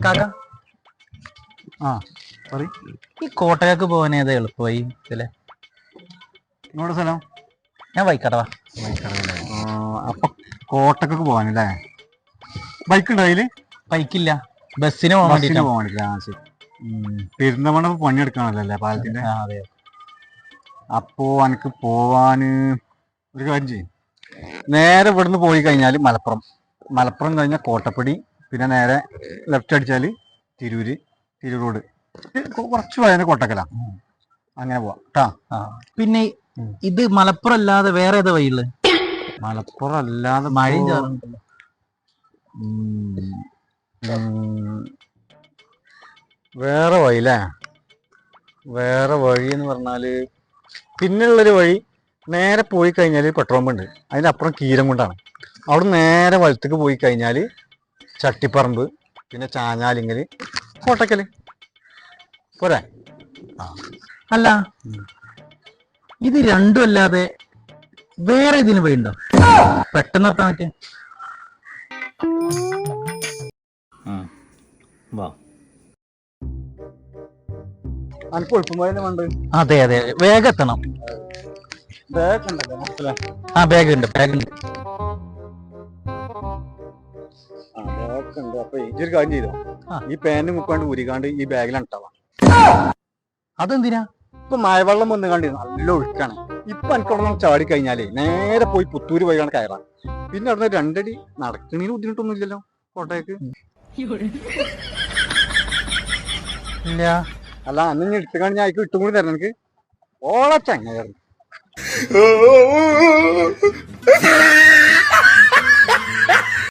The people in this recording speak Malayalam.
കാക്ക? ആ പറ ഈ കോട്ടയക്ക് പോകാൻ ഏതാ എളുപ്പമായി ഇതിലെ? നിങ്ങളുടെ സ്ഥലം? ഞാൻ വൈക്കടവാ അപ്പൊ കോട്ടക്കൊക്കെ പോവാനല്ലേ ബൈക്ക് ഉണ്ടോ അതിൽ ബൈക്കില്ല. ബസ്സിന് പോകാൻ ബസ്സിന് വേണ്ടിട്ടാ. പോകാൻ വേണ്ടിട്ട്. ആ ശരി. പെരുന്തമണ പണിയെടുക്കാണല്ലോ പാലത്തിന്റെ? ആ, അതെ അപ്പോ എനിക്ക് പോവാന് ഒരു കാര്യം ചെയ്യും. നേരെ ഇവിടുന്ന് പോയി കഴിഞ്ഞാൽ മലപ്പുറം. മലപ്പുറം കഴിഞ്ഞാൽ കോട്ടപ്പടി പിന്നെ നേരെ ലെഫ്റ്റ് അടിച്ചാൽ തിരൂര് തിരൂർ റോഡ് കുറച്ച് പോയാൽ കോട്ടക്കല. അങ്ങനെ പോവാം. കേട്ടാ പിന്നെ ഇത് മലപ്പുറം അല്ലാതെ വേറെ ഏതാ വഴിയുള്ളത് മലപ്പുറം അല്ലാതെ മഴയും വേറെ വഴി ഉം. വേറെ വഴി എന്ന് പറഞ്ഞാൽ പിന്നെയുള്ളൊരു വഴി നേരെ പോയി കഴിഞ്ഞാൽ പെട്രോൾ പമ്പ് ഉണ്ട്. അതിന്റെ അപ്പുറം കീരം കൊണ്ടാണ് അവിടെ നേരെ വലത്തേക്ക് പോയി കഴിഞ്ഞാൽ ചട്ടിപ്പറമ്പ് പിന്നെ ചാഞ്ഞാലിങ്ങൽ കോട്ടക്കൽ. പോരെ? അല്ല ഇത് രണ്ടും അല്ലാതെ വേറെ ഇതിന് വഴിയുണ്ടോ പെട്ടെന്ന് എത്താൻ പറ്റേ എളുപ്പമായാലും വേണ്ട അതെ അതെ. വേഗം എത്തണം. ബാഗ് ഉണ്ടല്ലോ മനസ്സിലാ ആ ബാഗ് ഉണ്ട് ബാഗ് ഉണ്ട് ആ. ബാഗ് ഉണ്ട്. അപ്പൊ ഇതൊരു കാര്യം ചെയ്തോ? ഈ പാന്റ് മുക്കാണ്ട് ഊരിക്കാണ്ട് ഈ ബാഗിലാണ് ഇട്ടാവാ അതെന്തിനാ? ഇപ്പൊ മഴവെള്ളം വന്നു കണ്ടി നല്ല ഒഴുക്കാണ്. ഇപ്പൊ എനിക്ക് അവിടെ ചാടി കഴിഞ്ഞാലേ നേരെ പോയി പുത്തൂര് വഴിയാണ് കയറാം. പിന്നെ അവിടെ നിന്ന് രണ്ടടി നടക്കണേന് ബുദ്ധിമുട്ടൊന്നും ഇല്ലല്ലോ കോട്ടയക്ക്. ഇല്ല. അല്ല അന്ന് ഞാൻ കാണി ഞാൻ അയക്ക് ഇട്ടും കൂടി തരണം എനിക്ക് ഓളച്ചങ്ങ